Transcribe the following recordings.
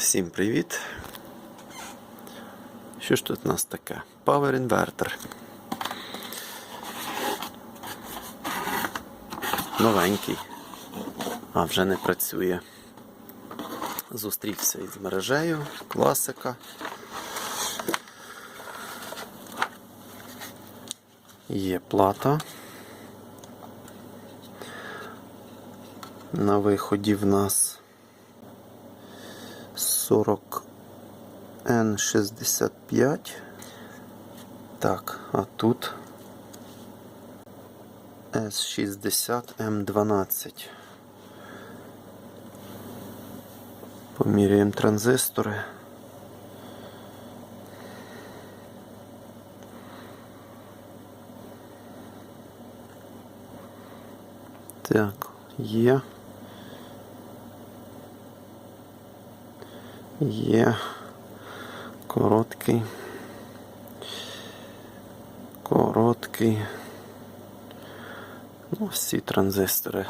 Всім привіт! Що ж тут у нас таке? Power Inverter. Новенький, а вже не працює. Зустрівся із мережею, класика. Є плата. На виході в нас 40 N65. Так, а тут S60 M12. Поміряємо транзистори. Так, є. Є короткий. Короткий. Ну, всі транзистори.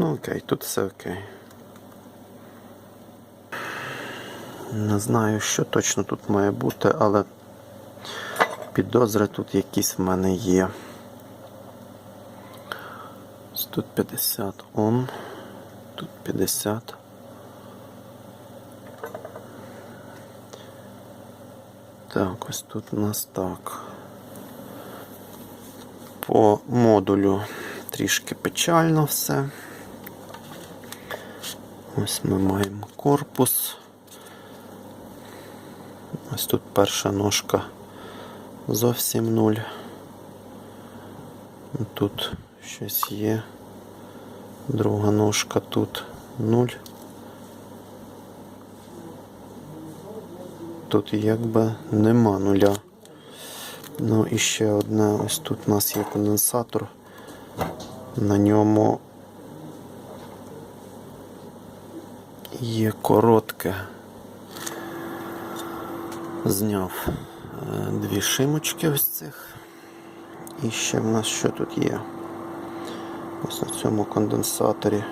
Ну окей, тут все окей. Не знаю, що точно тут має бути, але підозри тут якісь в мене є. Ось Тут 50 Ом, тут 50. Так, ось тут у нас так. По модулю трішки печально все. Ось ми маємо корпус. Ось тут перша ножка зовсім нуль. Тут щось є. Друга ножка тут нуль. Тут якби нема нуля. Ну і ще одне, ось тут у нас є конденсатор. На ньому є коротке. Зняв е, дві шимочки ось цих. І ще в нас що тут є? Ось на цьому конденсаторі.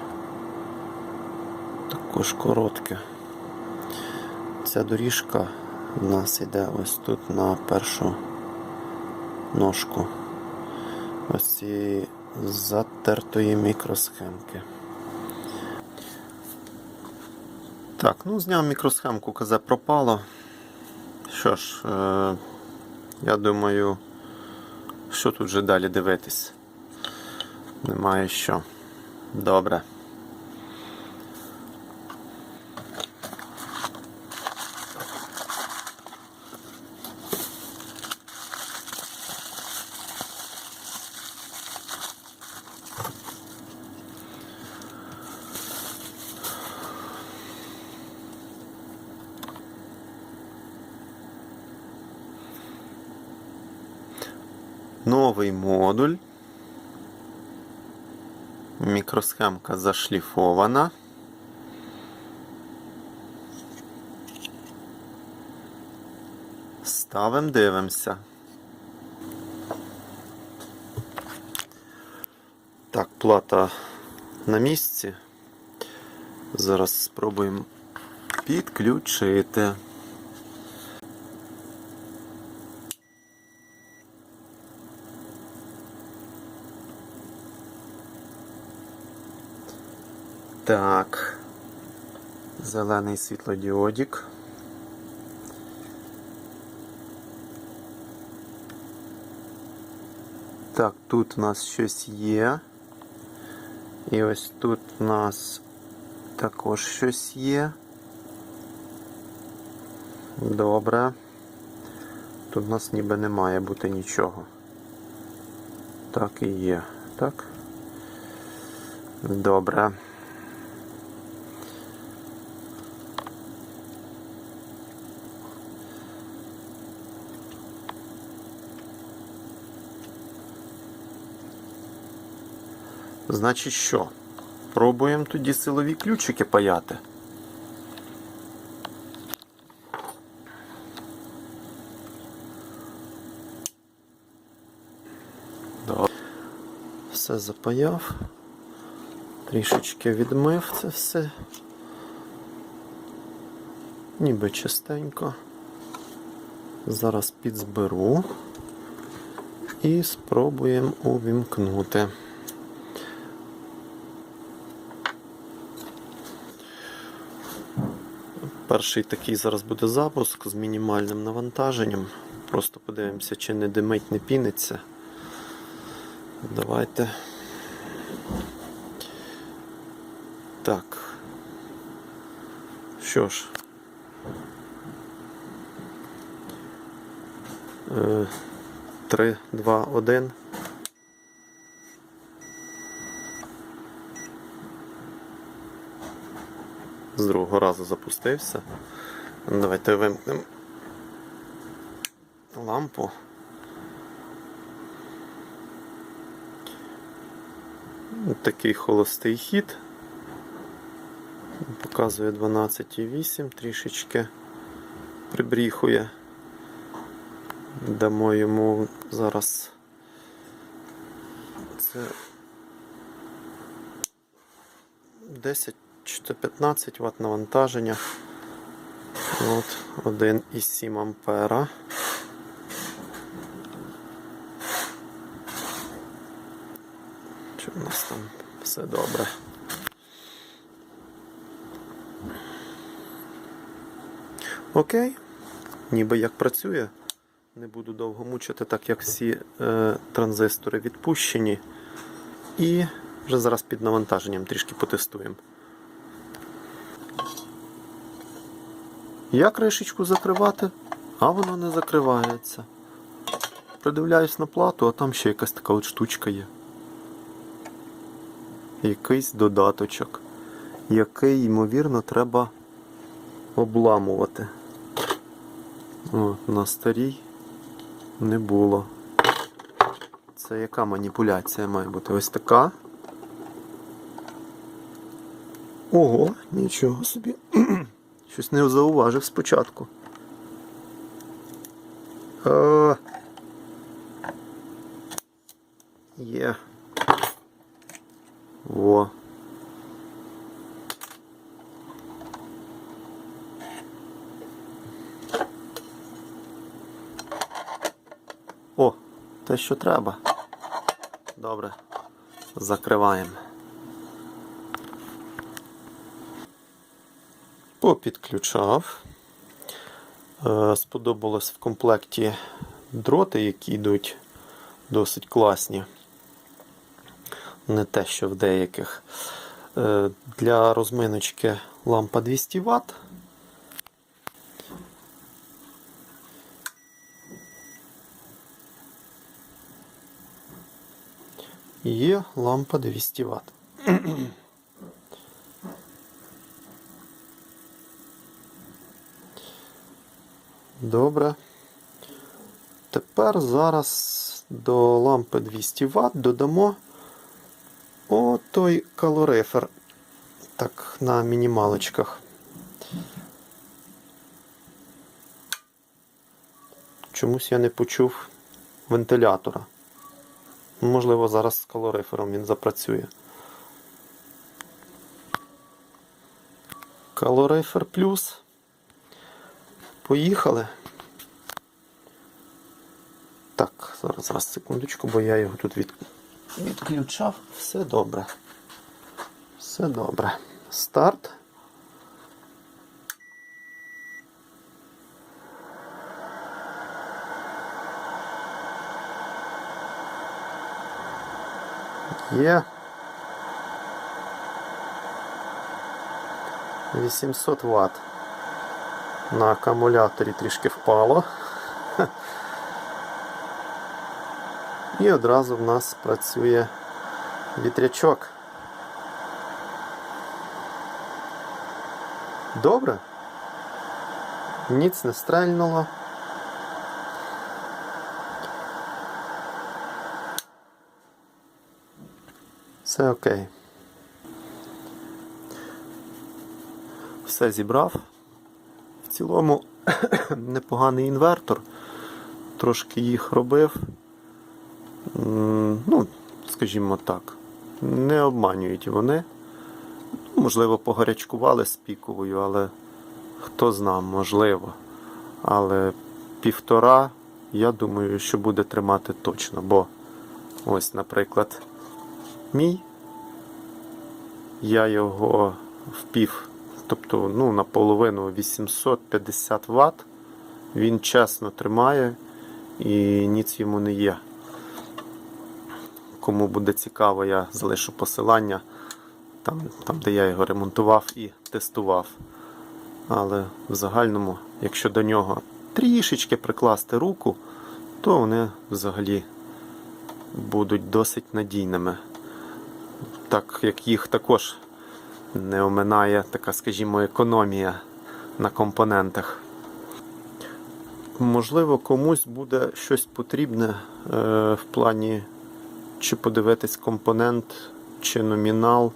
Також коротке. Ця доріжка в нас йде ось тут на першу ножку. Ось цієї затертої мікросхемки. Так, ну зняв мікросхемку, КЗ пропало. Що ж, е, я думаю, що тут вже далі дивитись? Немає що. Добре. Новий модуль. Мікросхемка зашліфована. Ставимо, дивимося. Так, плата на місці. Зараз спробуємо підключити. Так. Зелений світлодіодік. Так, тут у нас щось є. І ось тут у нас також щось є. Добре. Тут у нас ніби не має бути нічого. Так і є. Так? Добре. Значить що? Пробуємо тоді силові ключики паяти. Все запаяв. Трішечки відмив це все. Ніби чистенько. Зараз підзберу і спробуємо увімкнути. Перший такий зараз буде запуск з мінімальним навантаженням. Просто подивимося, чи не димить, не піниться. Давайте. Так. Що ж. Е, Три, два, один. З другого разу запустився. Давайте вимкнемо лампу. Такий холостий хід. Показує 12,8, трішечки прибріхує. Дамо йому зараз це 10 чи 15 Вт навантаження. От 1,7 ампера. Чи в нас там все добре? Окей, ніби як працює. Не буду довго мучити, так як всі е, транзистори відпущені. І вже зараз під навантаженням трішки потестуємо. Я кришечку закривати, а воно не закривається. Придивляюсь на плату, а там ще якась така от штучка є. Якийсь додаточок, який, ймовірно, треба обламувати. О, на старій не було. Це яка маніпуляція має бути? Ось така. Ого, нічого собі. Щось не зауважив спочатку. О, є. Во. О, те, що треба. Добре. Закриваємо. Попідключав. Е, Сподобалось в комплекті дроти, які йдуть досить класні. Не те, що в деяких. Е, Для розминочки лампа 200 Вт. Є лампа 200 Вт. Добре. Тепер зараз до лампи 200 Вт додамо отой калорифер. Так, на мінімалочках. Чомусь я не почув вентилятора. Можливо, зараз з калорифером він запрацює. Калорифер плюс. Поїхали. Так, зараз, зараз секундочку, бо я його тут від... відключав. Все добре. Все добре. Старт. Є. 800 Вт. На акумуляторі трішки впало. І одразу в нас працює вітрячок. Добре. Ніц не стрельнуло. Все окей. Все зібрав. Цілому непоганий інвертор. Трошки їх робив. Ну, скажімо так, не обманюють вони. Можливо, погарячкували з піковою, але хто зна, можливо. Але півтора, я думаю, що буде тримати точно. Бо ось, наприклад, мій, я його впів, тобто ну, наполовину 850 Вт. Він чесно тримає і ніц йому не є. Кому буде цікаво, я залишу посилання там, там, де я його ремонтував і тестував. Але в загальному, якщо до нього трішечки прикласти руку, то вони взагалі будуть досить надійними. Так як їх також не оминає така, скажімо, економія на компонентах. Можливо, комусь буде щось потрібне е, в плані чи подивитись компонент, чи номінал.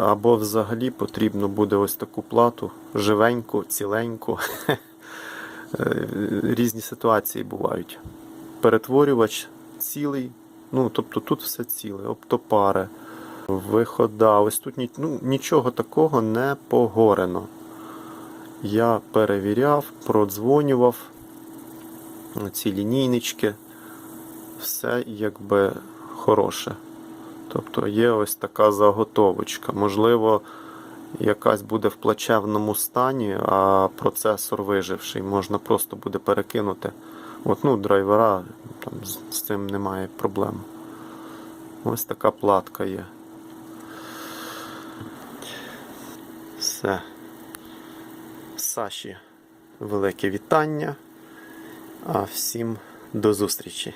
Або взагалі потрібно буде ось таку плату живеньку, ціленьку. Е, Різні ситуації бувають. Перетворювач цілий, ну тобто тут все ціле, оптопари, вихода. Ось тут ну, нічого такого не погорено. Я перевіряв, продзвонював ці лінійнички, все якби хороше. Тобто є ось така заготовочка. Можливо, якась буде в плачевному стані, а процесор виживший. Можна просто буде перекинути. От, ну, драйвера, там, з, цим немає проблем. Ось така платка є. Все. Саші велике вітання. А всім до зустрічі.